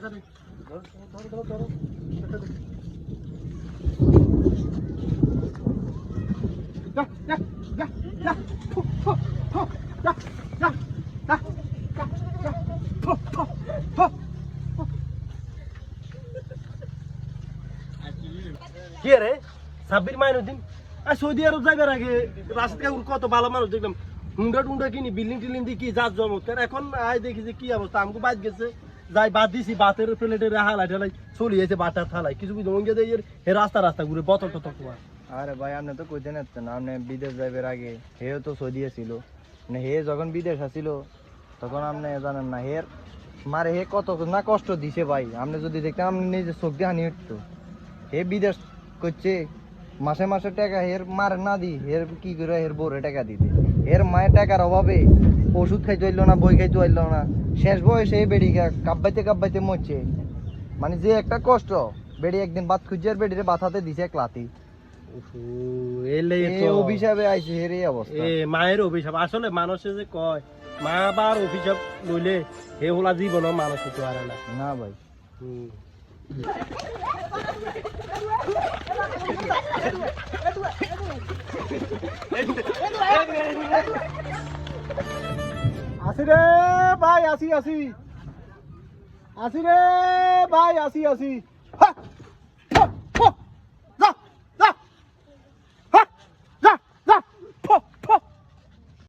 কি রে? সাব্বির মাইনুদ্দিন আর সৌদি আরব যাইবার আগে রাশিদ কাকুর কত ভালো মানুষ দেখলাম। হুন্ডা টুন্ডা কিনি, বিল্ডিং টিল্ডিং দিয়ে কি যার জমৎকার এখন আয় দেখি যে কি অবস্থা আমাকে বাদ গেছে। যাই বাদ দিছি, বাতের প্লেটের হালাই ঢালাই চলি যাইছে বাটার থালাই কিছু কিছু অঙ্গে দিয়ে হে রাস্তা রাস্তা ঘুরে বোতল টতল তোমার আরে ভাই, আপনি তো কইতে না, আপনি বিদেশ যাইবের আগে হেও তো সৌদি ছিল মানে হে যখন বিদেশ আসিল তখন আপনি জানেন না, হের মারে হে কত না কষ্ট দিছে ভাই। আপনি যদি দেখতেন, আপনি নিজে চোখ দিয়ে হানি উঠতো। হে বিদেশ করছে, মাসে মাসে টাকা হের মার না দি, হের কি করে হের বউরে টাকা দিতে? এর মায়ের টাকার অভাবে ওষুধ খাইতে হইল না, বই খাইতে হইল না। শেষ বয়সে এই বেড়ি কাব্বাইতে কাব্বাইতে মরছে। মানে যে একটা কষ্ট বেড়ি একদিন বাত খুঁজছে আর বেড়িরে বাথাতে দিছে এক লাতি অভিশাপে আইছে হের এই অবস্থা। এ মায়ের অভিশাপ। আসলে মানুষে যে কয় মা বার অভিশাপ লইলে হে হোলা জীবন মানুষ হতে পারে না। না ভাই। হুম। আসি রে ভাই আসি আসি আসি রে ভাই আসি আসি হা!